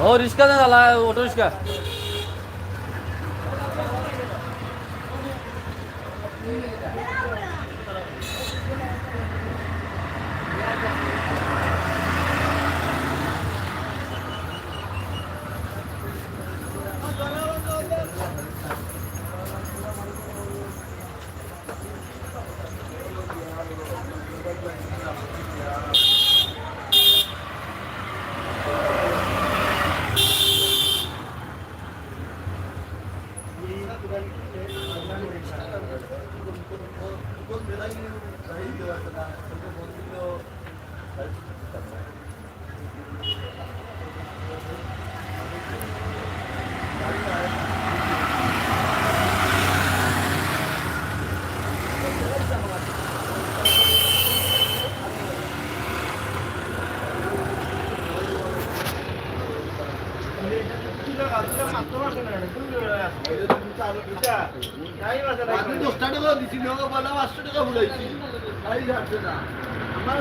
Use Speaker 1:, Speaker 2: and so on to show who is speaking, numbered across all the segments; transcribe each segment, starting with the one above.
Speaker 1: ও রিক্সা দেন আলা auto rickshaw
Speaker 2: আমি দশটা টাকা দিছি না বলা পাঁচশো টাকা ভুলাইছি আমার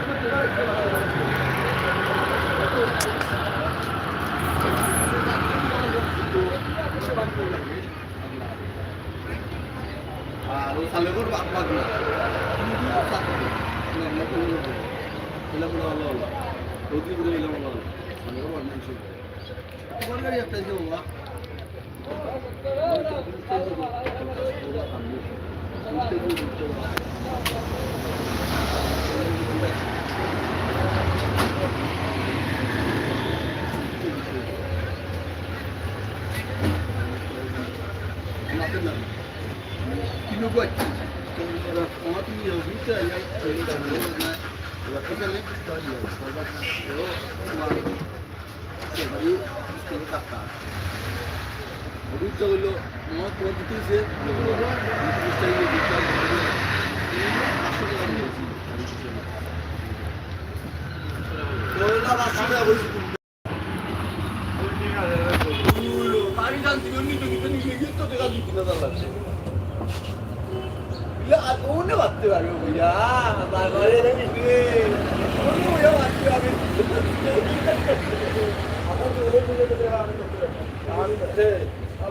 Speaker 2: আর ওই সালেগর বাদ বাদ না তোমার একটা দিতে বাবা অভিজ্ঞ হইল আমার দিতে হয়েছে পানি জানছি নিতে নিতে নিতে গিয়ে তো টাকা দিতে না লাগছে পারবে ভাইয়া বারবারে নিবে ওনে ভাইয়া ভাবতে পারবে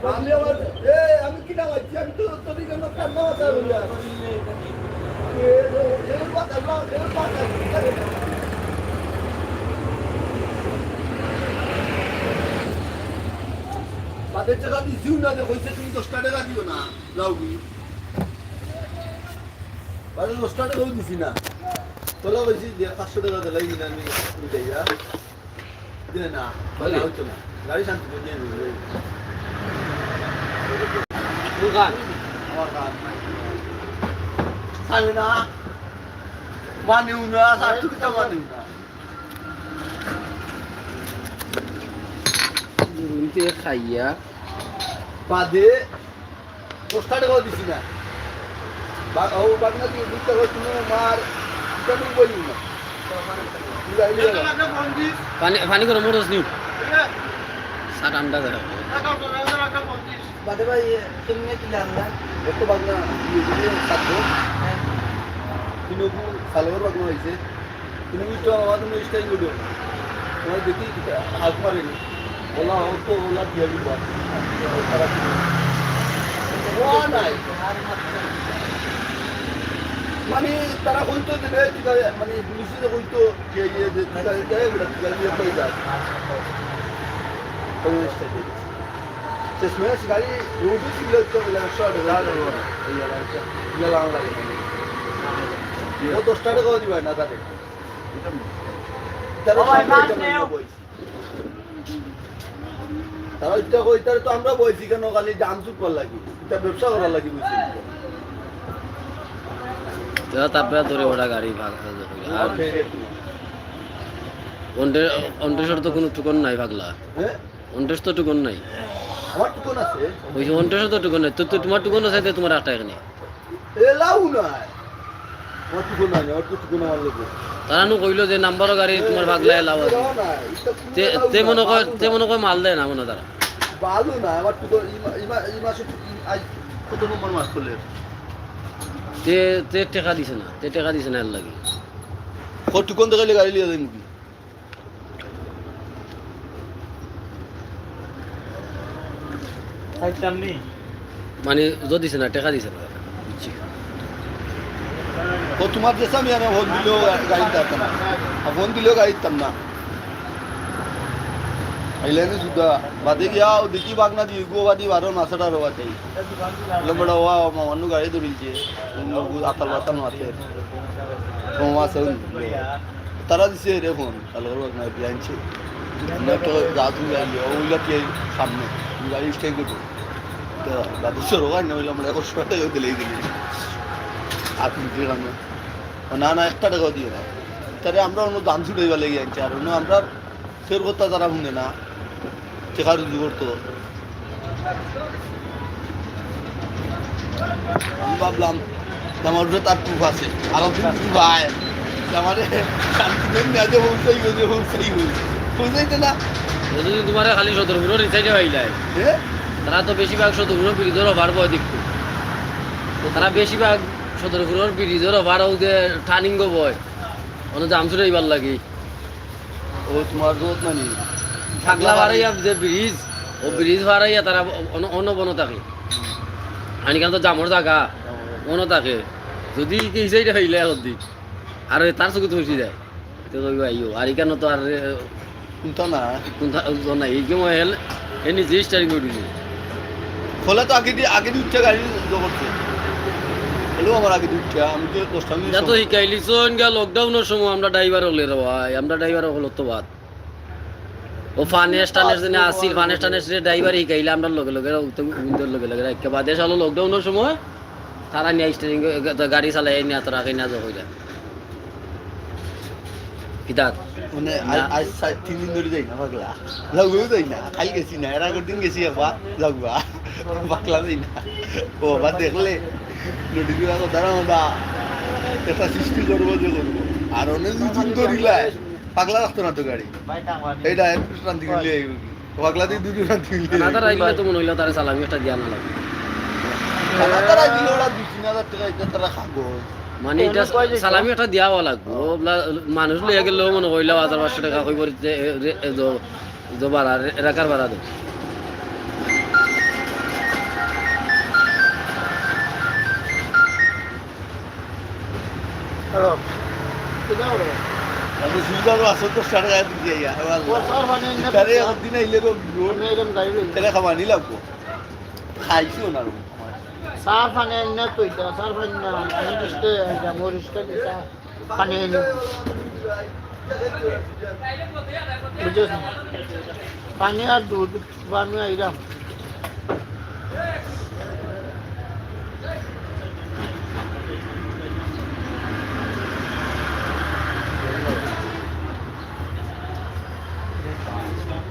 Speaker 2: আমি আমার এ আমি কি না ভাবছি আমি তো তোর জন্য কান্না কথা বাদের টাকা দিছিও না যে হয়েছে তুমি দশটা টাকা দিও না যাও কি বাদে দশটা টাকাও দিছি না। তোলা হয়েছি যে পাঁচশো টাকা দিলাই কিনা আমি উঠাইয়া দিলে না বলে? হচ্ছে না। গাড়ি শান্তি করে দিয়ে
Speaker 1: দোকান
Speaker 2: আমার কাজ খাবে না। মানেও না সার্টিফিকেট মানেও না।
Speaker 1: খাইয়া।
Speaker 2: বাদে দশটা টাকাও দিছি না। বা- ও বাগনা দিয়ে দুধ টাকা তুমি মার কেমন বলি না।
Speaker 1: পানি পানি করে মোটরস নিউ সাত আন্ডা করে
Speaker 3: বাদে ভাই তুমি কি জানলা
Speaker 2: একটু বাগনা থাকব তুমি সালোয়ার বাগনা হয়েছে। তুমি তো আমার তুমি স্টাইল করো তোমার দেখি হাত মারেনি। ওলা ও তো ওলা দিয়ে দিব। নাই। মানে তারা হইতো ঠিক আছে মানে পুলিশে হইতো যে ইয়ে যে হয়ে যায়? শেষমেশ গাড়ি রোডে ছিল তো শর্ট ও দশটা টাকাও দিবে না তাদের তারা ইচ্ছা কই তারা তো আমরা বলছি কেন? খালি দাম চুপ করার লাগি। এটা ব্যবসা করার লাগি বুঝছি
Speaker 1: তারপরে ধরে ওটা গাড়ি ভাগ আর অন্টেশ্বর তো কোনো টুকন নাই পাগলা
Speaker 2: হ্যাঁ?
Speaker 1: অন্টেশ তো টুকন নাই।
Speaker 2: টুকন
Speaker 1: ওই যে অন্টেশ্বর তো টুকন নাই। তো তোমার টুকন আছে তোমার আটটা এখানে
Speaker 2: টুকন টুকন
Speaker 1: কইলো যে নাম্বারও গাড়ি তোমার পাগলা এলাও আছে। তে মনে কয় তে মনে কয় মাল দেয় না মনে তারা।
Speaker 2: ভালো না আমার এই এই মাসে কত নম্বর মাস করলে
Speaker 1: তে তে টেকা দিছে না তে টেকা দিছে না এর লাগে।
Speaker 2: কতক্ষণ থেকে গাড়ি লিয়ে যাই মুখি
Speaker 1: মানে যদি দিছে না টেকা দিছে না। বুঝছি।
Speaker 2: ও তোমার দেশে আমি ফোন দিলেও গাড়ি দিতাম না। ফোন দিলেও গাড়ি দিতাম না। আইলেনে সুদ্ধা বাদে গিয়া ও দেখি বাগনা দিয়ে গো বাদি বারো মাসাটা রোয়া চাই লম্বড়া ওয়া মানুষ গাড়ি ধরিছে আতাল বাতাল মাসে মাসে তারা দিছে রে ফোন। তাহলে বাগনা দিয়ে আনছে। একটা গাছ গাড়ি ওইলা দিয়ে সামনে। গাড়ি স্টে করব। দাদু সরো গাড়ি না হইলে আমরা একশো টাকা দিলেই দিলি আপনি দিয়ে রান্না না না, একটা টাকাও দিয়ে না। তাহলে আমরা অন্য দাম ছুটাইবার লেগে আনছি। আর অন্য আমরা ফের করতে তারা শুনে না। রুজু করতো আমি ভাবলাম আমার উপরে তার প্রুফ আছে। আর যে আমার শান্তিদের মেয়াদে পৌঁছাই গেছে পৌঁছাই গেছে। পৌঁছাইতে না।
Speaker 1: যদি তোমার খালি সতর্ক রিসাইডে হইলাই তারা তো বেশিরভাগ সতর্ক ব্রিজের অভার বয় দেখতো। তো তারা বেশিরভাগ সতর্ক ব্রিজের অভার যে টার্নিং বয়। অন্য জাম ছুটে এইবার লাগে।
Speaker 2: ও তোমার রোদ মানে।
Speaker 1: থাকলা বাড়াইয়া যে ব্রিজ ও ব্রিজ বাড়াইয়া তারা অন- অন্য বন থাকে। আনিকান তো জামর জাগা বন থাকে। যদি সাইডে হইলে অর্ধি আর তার চোখে তো যায়। তো কইব আইও আর এখানে তো আর
Speaker 2: না?
Speaker 1: কোনটা নাই এই কেমন হেল এ নিজে স্টারিং করে দিছে।
Speaker 2: খোলা তো আগে দিয়ে আগে দিয়ে উঠছে গাড়ি জো হলেও আমার আগে দিয়ে উঠছে আমি তো দশটা মিনিট
Speaker 1: তো শিকাইলি চোন গা লকডাউনের সময় আমরা ড্রাইভার হলে রে ভাই আমরা ড্রাইভার হলো তো বাদ। ও ফানেস টানেস দিনে আসছিল ফানেস টানেস ড্রাইভার শিকাইলে আমরা লগে লগে উইন্ডোর লগে লগে। রাখতে বাদে চালো লকডাউনের সময় তারা নিয়ে স্টারিং গাড়ি চালাই নিয়ে তোরা খাই
Speaker 2: মানে আজ- আজ সাত- তিন দিন ধরে যাই না পাগলা। লাগবেও যাই না খাই গেছি না এর আগের দিন গেছি একবার লাগবা। পাগলা যাই না ও বা দেখলে সৃষ্টি করব যে করব। আর অনেক দুদিন ধরিলাই পাগলা রাখতো না তো গাড়ি? এইটা এক রান্তি গেলে পাগলা দিয়ে দুটো শান্তি গেলে
Speaker 1: না তারা আইলে তো মনে হইল তারা সালামি একটা দিয়া না লাগে।
Speaker 2: তারা দিলে ওরা দুই তিন হাজার টাকা এটা তারা খাব
Speaker 1: মানে এটা সালামি একটা দিয়াও লাগবো। মানুষ লইয়া গেলেও মনে কইলা হাজার পাঁচশো টাকা কইব ভাড়া এলাকার ভাড়া দেব
Speaker 2: আমি সুবিধা আছে দশ টাকা দিয়ে ইয়া তারে একদিন আইলে তো তাহলে খাবার নি লাগবো। খাইছিও না
Speaker 3: সার পানি এনে কইতা সার পানি না আমি দিতে ইস্তে দিতা পানি এনে বুঝছ পানি আর দুধ বানু আইরাম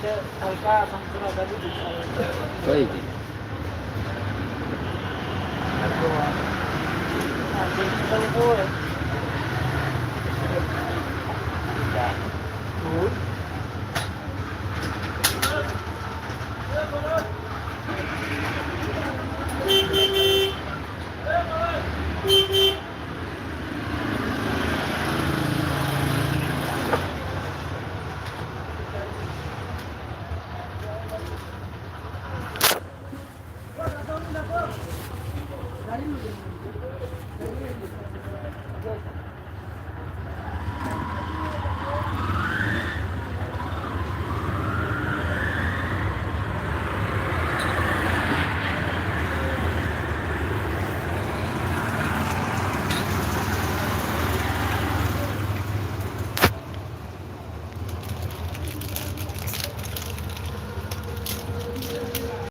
Speaker 3: হালকা সংসার দাবি
Speaker 1: কই